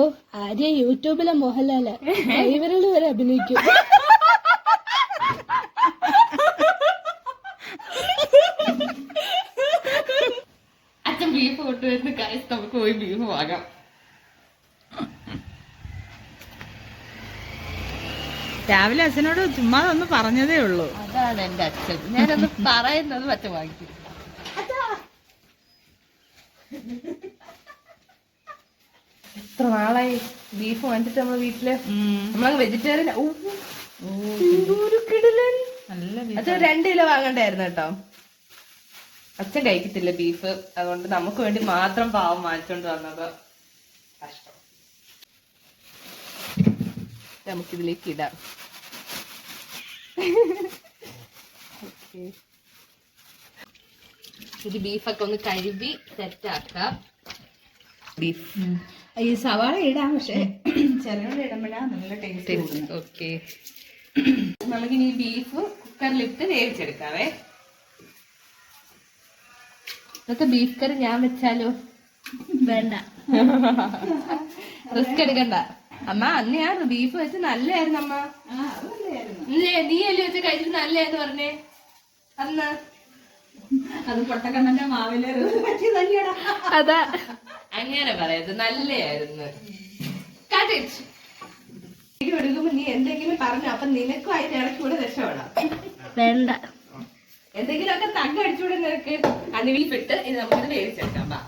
ഓ ആര്യ യൂട്യൂബിലെ മോഹൻലാൽ. ഡ്രൈവറുകൾ വരെ അഭിനയിക്കും. അച്ഛൻ ബീഫ് കൊണ്ടുവരുന്ന കാര്യം നമുക്ക് പോയി ബീഫ് വാങ്ങാം. രാവിലെ അച്ഛനോട് ചുമ്മാ ഒന്ന് പറഞ്ഞതേ ഉള്ളൂ. അതാണ് എന്റെ അച്ഛൻ. ഞാനൊന്ന് പറയുന്നത് മറ്റേ വാങ്ങിക്കും. എത്ര നാളായി? ബീഫ് വാങ്ങിച്ചിട്ട് നമ്മളെ വീട്ടിൽ? നമ്മളങ്ങ് വെജിറ്റേറിയൻ ഒരു അച്ഛൻ രണ്ട് കിലോ വാങ്ങണ്ടായിരുന്നു കേട്ടോ. അച്ഛൻ കഴിക്കത്തില്ല ബീഫ് അതുകൊണ്ട് നമുക്ക് വേണ്ടി മാത്രം പാവം വാങ്ങിച്ചോണ്ട് വന്നത്. കഷ്ടം. നമുക്കിതിലേക്ക് ഇടാം. ഓക്കെ. ഇത് ബീഫൊക്കെ ഒന്ന് കഴുകി സെറ്റാക്കാം ബീഫ് ഈ സവാള ഇടാം പക്ഷേ ചെറിയ ഇടുമ്പോഴാണ് നല്ല ടേസ്റ്റ് ഓക്കെ നമുക്കിനി ബീഫ് കുക്കറിലിട്ട് വേവിച്ചെടുക്കാവേ. ഇന്നത്തെ ബീഫ് കറി ഞാൻ വെച്ചാലോ? വേണ്ട. റിസ്ക് എടുക്കണ്ട. അമ്മ അന്ന് ഞാൻ ബീഫ് വെച്ച് നല്ലായിരുന്നു അമ്മ. നീ അല്ലേ വെച്ച് കഴിച്ചിട്ട് നല്ലായിരുന്നു പറഞ്ഞേ? അന്ന്? അത് പൊട്ടക്കണ്ണന്റെ മാവിൽ പറ്റി തന്നെയാടാ. അതാ. അങ്ങനെ പറയത് നല്ലയായിരുന്നു. എടുക്കുമ്പോ നീ എന്തെങ്കിലും പറഞ്ഞു അപ്പൊ നിനക്കും അതിന്റെ ഇടയ്ക്ക് കൂടെ രക്ഷപ്പെടാം. വേണ്ട. എന്തെങ്കിലുമൊക്കെ തങ്ക അടിച്ചുകൂടെ നിനക്ക്. ബീഫിട്ട് ഇത് നമുക്ക് വേവിച്ചെടുക്കാം ബാ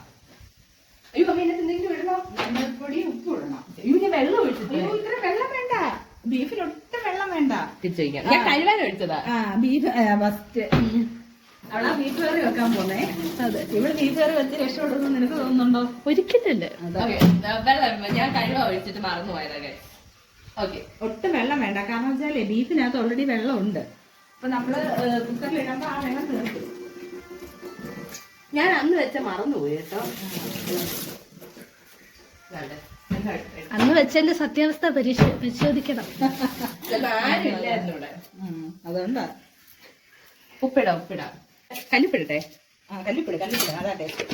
അയ്യോ അമ്മ ഇതിനകത്ത് എന്തെങ്കിലും ഇടണോ? മഞ്ഞൾപ്പൊടി ഉപ്പ് ഇടണം. അയ്യോ ഞാൻ വെള്ളം ഒഴിച്ചിട്ട് അയ്യോ, ഇത്ര വെള്ളം വേണ്ട. ബീഫിന് ഒട്ടും വെള്ളം വേണ്ട. തിരിച്ചു വയ്ക്കാം ഞാൻ ഒഴിച്ചതാ. ആ ബീഫ് ഫസ്റ്റ് ഒരിക്കലില്ല ഞാൻ ഒഴിച്ചിട്ട് മറന്നു പോയതൊക്കെ. ഓക്കെ ഒട്ടും വെള്ളം വേണ്ട. കാരണം വെച്ചാലേ ബീഫിനകത്ത് ഓൾറെഡി വെള്ളം ഉണ്ട് അപ്പൊ നമ്മൾ കുക്കറിൽ ഇടുമ്പോൾ ആ വെള്ളം തീർക്കും. ഞാൻ അന്ന് വെച്ച മറന്നുപോയി കേട്ടോ. അന്ന് വെച്ചതിന്റെ സത്യാവസ്ഥ പരീക്ഷ പരിശോധിക്കണം. അതുകൊണ്ടാ. ഉപ്പിടാം ഉപ്പിടാം. കല്ലിപ്പിടട്ടെ? ആ കല്ലിപ്പിട് കല്ലിപ്പിട്. അതാ ടേസ്റ്റ്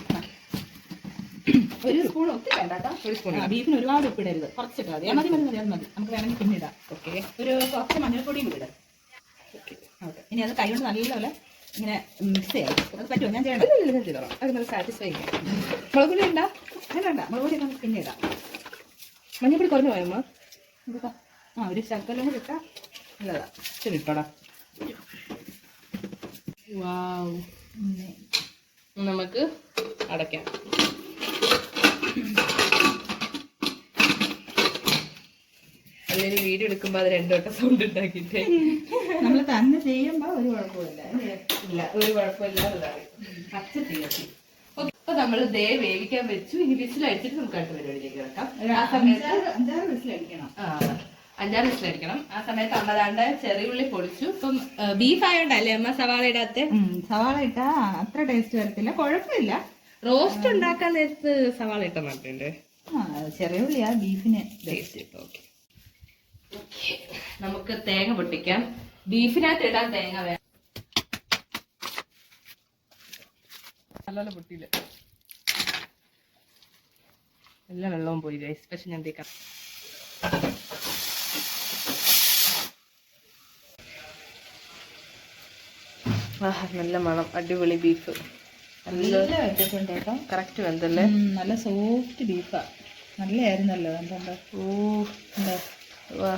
ഒരു സ്പൂൺ ഒത്തിരി വേണ്ട കേട്ടോ ഒരു സ്പൂൺ ബീഫിന് ഒരുപാട് ഉപ്പിടരുത്. കുറച്ചിട്ടാ മതി. മതി മതി മതി മതി. നമുക്ക് വേണമെങ്കിൽ പിന്നെ ഇടാം. ഓക്കെ. ഒരു കുറച്ച് മഞ്ഞൾപ്പൊടിയും ഇടാം. ഓക്കെ. ഇനി അത് കൈ കൊണ്ട് നല്ലപോലെ ഇങ്ങനെ മിക്സ് ചെയ്യാം. അത് പറ്റുമോ? ഞാൻ ചെയ്യണം. അത് നമുക്ക് സാറ്റിസ്ഫൈ ചെയ്യാം. മുളക് പൊടി ഉണ്ടാ അങ്ങനെ വേണ്ട. മുളക് പൊടി നമുക്ക് പിന്നെ ഇടാം. മഞ്ഞൾപ്പൊടി കുറഞ്ഞു പോയമ്മ. ആ ഒരു ശകലം കൂടി ഇട്ടാൽ നല്ലതാ. ശരി ഇട്ടോടാ. വാവ് നമുക്ക് അടയ്ക്കാം. അല്ലെങ്കിൽ വീഡിയോ എടുക്കുമ്പോൾ അത് രണ്ടോട്ട സൗണ്ട് ഉണ്ടാക്കിയിട്ട്. നമ്മൾ തന്നെ ചെയ്യുമ്പോൾ ഒരു കുഴപ്പമില്ല? ഇല്ല ഒരു കുഴപ്പമില്ലാതെ പച്ച അപ്പൊ നമ്മൾ ദേ വേവിക്കാൻ വെച്ചു. ഇനി വിസിലടിച്ചിട്ട് നമുക്ക് അടുത്ത പരിപാടിയിലേക്ക് കിടക്കാം. അഞ്ചാറ് വിസിലടിക്കണം. ആ, അഞ്ചാറ് വിസിലടിക്കണം ആ സമയത്ത് അമ്മതാണ്ട് ചെറിയുള്ളി പൊളിച്ചു. ഇപ്പം ബീഫ് ആയോണ്ടല്ലേ അമ്മ സവാള ഇടാത്ത? സവാള ഇട്ടാ അത്ര ടേസ്റ്റ് വരത്തില്ല. കുഴപ്പമില്ല. റോസ്റ്റ് ഉണ്ടാക്കാൻ നേരത്ത് സവാള ഇട്ട മാറ്റുണ്ട് ആ ചെറിയ ഉള്ളിയാ ബീഫിന് ടേസ്റ്റ് കിട്ടും ഓക്കെ നമുക്ക് തേങ്ങ പൊട്ടിക്കാം. ബീഫിനകത്ത് ഇടാൻ തേങ്ങ വേണം പൊട്ടിയില്ല? എല്ലാ വെള്ളവും പോയി ഗൈസ് പക്ഷെ ഞാൻ തേക്കാം ആഹ് നല്ല മണം. അടിപൊളി ബീഫ് നല്ല വെച്ചിട്ടുണ്ട് കേട്ടോ കറക്റ്റ് വെന്തല്ലേ? നല്ല സോഫ്റ്റ് ബീഫാ നല്ലതായിരുന്നല്ലോ എന്താ ഓ. വാ.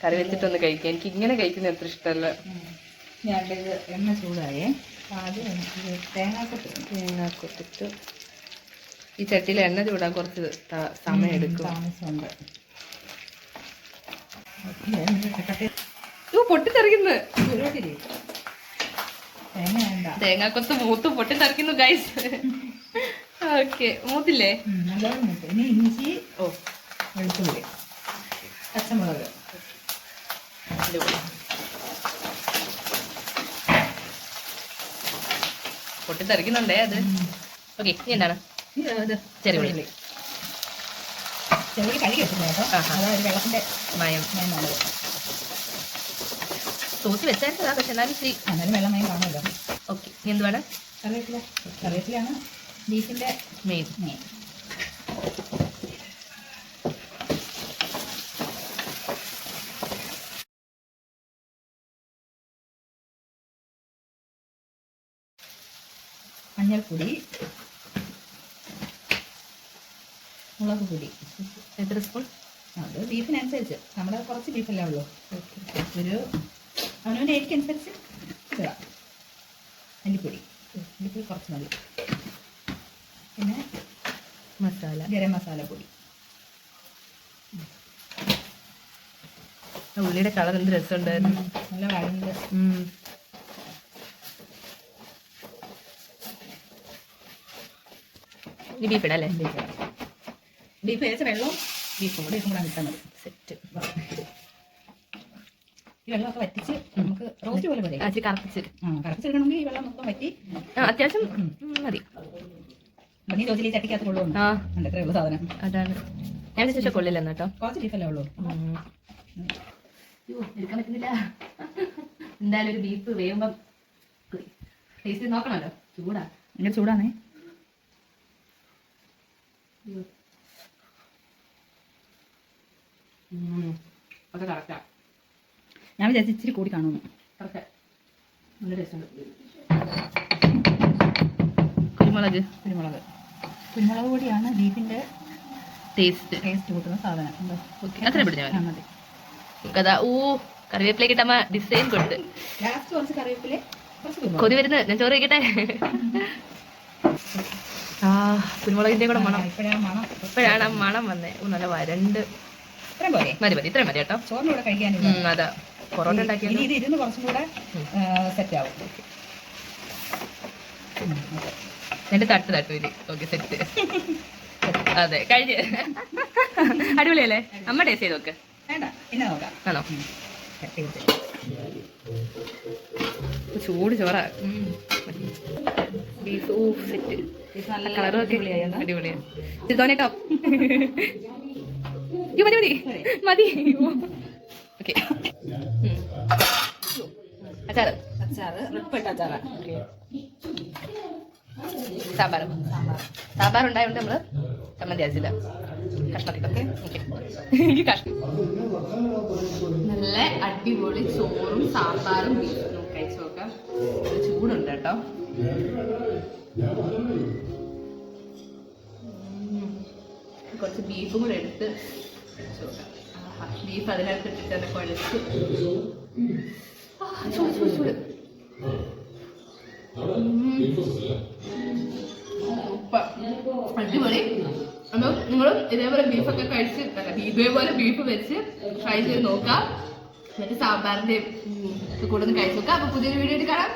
കറി വെച്ചിട്ടൊന്ന് കഴിക്കാം. എനിക്ക് ഇങ്ങനെ കഴിക്കുന്ന എത്ര ഇഷ്ടമല്ല ഞാൻ ഇത് എണ്ണ ചൂടായേ. ആദ്യം എനിക്ക് തേങ്ങാക്കൊട്ട് തേങ്ങാക്കൊട്ടിട്ട് ഈ ചട്ടിയിൽ എണ്ണ ചൂടാൻ കുറച്ച് സമയം എടുക്കും. താമസമുണ്ട്. ഓ പൊട്ടിത്തെറിക്കുന്നു ഒരുപാട് തേങ്ങ വേണ്ട തേങ്ങാക്കൊത്ത് മൂത്ത് പൊട്ടി പൊട്ടിത്തെറിക്കുന്നു ഗൈസ് ഓക്കെ മൂത്തില്ലേ? നല്ലോണം. ഇനി ഇഞ്ചി ഓ. വെളുത്തുള്ളി പച്ചമുളക്. പൊട്ടി പൊട്ടിത്തെറിക്കുന്നുണ്ടേ അത്? ഓക്കെ ഇനി എന്താണ്? ചെറുപുള്ളി ചെറുപുള്ളി കഴുകി വെച്ചിട്ടുണ്ടോ. അതായത് വെള്ളത്തിന്റെ മയം. മയമാണത് സോസ് വെച്ചായിരുന്നതാ പക്ഷെ എന്നാലും ശരി. എന്നാലും വെള്ളം വേഗം കാണുമല്ലോ. ഓക്കെ എന്ത് വേണം? കറിവേപ്പില. കറിവേപ്പിലാണ് ബീഫിന്റെ മെയിൻ മെയിൻ മഞ്ഞൾപ്പൊടി. മുളക് പൊടി. എത്ര സ്പൂൺ? അത് ബീഫിനനുസരിച്ച്. നമ്മുടെ കുറച്ച് ബീഫല്ലേ ഉള്ളൂ. ഒരു അവനവന്റെ എരിക്കനുസരിച്ച് ഇടാം മല്ലിപ്പൊടി മല്ലിപ്പൊടി കുറച്ച് മതി. പിന്നെ മസാല. ഗരം മസാല പൊടി. ഉള്ളിയുടെ കളർ എന്ത് രസമുണ്ടായിരുന്നു? നല്ല വഴണ്ട്. ബീഫ് ഇടല്ലേ ബീഫ് ബീഫ് വേവിച്ച വെള്ളവും ബീഫും കൂടി. ബീഫും കൂടെ. കിട്ടാൻ മതി ഈ വെള്ളമൊക്കെ വറ്റിച്ച് നമുക്ക് റോസ്റ്റ് പോലെ പോലെ ആച്ചി കറപ്പിച്ച്. ആ കറപ്പിച്ചെടുക്കണമെങ്കിൽ ഈ വെള്ളം മൊത്തം വറ്റി ആ അത്യാവശ്യം മതി. ഭംഗി ചോദിച്ചിൽ ഈ ചട്ടിക്കകത്ത് കൊള്ളുന്നു ആ. ഉള്ളൂ സാധനം. അതാണ്. ഞാൻ വിശേഷം കൊള്ളില്ലെന്ന് കേട്ടോ. കുറച്ച് ബീഫല്ലേ ഉള്ളൂ? എടുക്കാൻ പറ്റുന്നില്ല. എന്തായാലും ഒരു ബീഫ് വേകുമ്പം ടേസ്റ്റ് നോക്കണമല്ലോ. ചൂടാ. ഭയങ്കര ചൂടാണേ. ഒക്കെ കറക്റ്റാ ഞാൻ വിചാരിച്ചു ഇച്ചിരി കൂടി കാണുന്നു. കറക്റ്റ് നല്ല ടേസ്റ്റ് കുരുമുളക്. കുരുമുളക്. കുരുമുളക് കൂടിയാണ് ബീഫിന്റെ ടേസ്റ്റ്. ടേസ്റ്റ് കൂട്ടുന്ന സാധനം? അത്ര പിടിച്ചാൽ മതി. കഥ ഊ കറിവേപ്പിലേക്ക് ഇട്ടമ്മ ഡിസൈൻ കൊടുത്ത് ലാസ്റ്റ് കുറച്ച് കറിവേപ്പിൽ കുറച്ച് കുരുമുളക്. കൊതി വരുന്നത് ഞാൻ ചോറ് കഴിക്കട്ടെ? ആ കുരുമുളകിന്റെ കൂടെ മണം. ഇപ്പോഴാണ് മണം വന്നേ. നല്ല വരണ്ട്. മതി മതി. ഇത്രയും മതി കേട്ടോ. അതാ. പൊറോട്ട ഇത് ഇരുന്ന് കുറച്ചും കൂടെ സെറ്റ് ആവും. എന്റെ തട്ട് തട്ടു ഇനി ഓക്കെ സെറ്റ് അതെ കഴിഞ്ഞ്. അടിപൊളിയല്ലേ? അമ്മ ടേസ്റ്റ് ചെയ്ത് നോക്ക്. വേണ്ട പിന്നെ നോക്കാം. ആണോ. ചൂട് ചോറ. ബീഫ് ഓ സെറ്റ് ഇത് നല്ല കളറും ഒക്കെ അടിപൊളിയായി എന്നാ? അടിപൊളിയാ. ഇത് തോന്നിട്ടോ അയ്യോ മതി. മതി. മതി. ഓക്കെ. അച്ചാറ്. അച്ചാറ്. റിപ്പിട്ട അച്ചാറ്. സാമ്പാർ. സാമ്പാർ ഉണ്ടായതുകൊണ്ട് നമ്മൾ ചമ്മന്തി അയച്ചില്ല കഷ്ണത്തിലൊക്കെ എനിക്ക് കഷ്ണം. നല്ല അടിപൊളി ചോറും സാമ്പാറും ബീഫും കഴിച്ചു നോക്കാം. ഇത് ചൂടുണ്ട് കേട്ടോ. കുറച്ച് ബീഫും കൂടെ എടുത്ത് ബീഫ് അതിനകത്ത് ഇട്ടിട്ട് കുഴച്ച് ചൂട് ചൂട് ചൂട് അടിപൊളി. അപ്പോൾ നിങ്ങൾ ഇതേപോലെ ബീഫൊക്കെ കഴിച്ച് അല്ല ഇതേപോലെ ബീഫ് വെച്ച് ട്രൈ ചെയ്ത് നോക്കാം. എന്നിട്ട് സാമ്പാറിന്റെ കൂടെ ഒന്ന് കഴിച്ച് നോക്കാം. അപ്പൊ പുതിയൊരു വീഡിയോ കാണാം.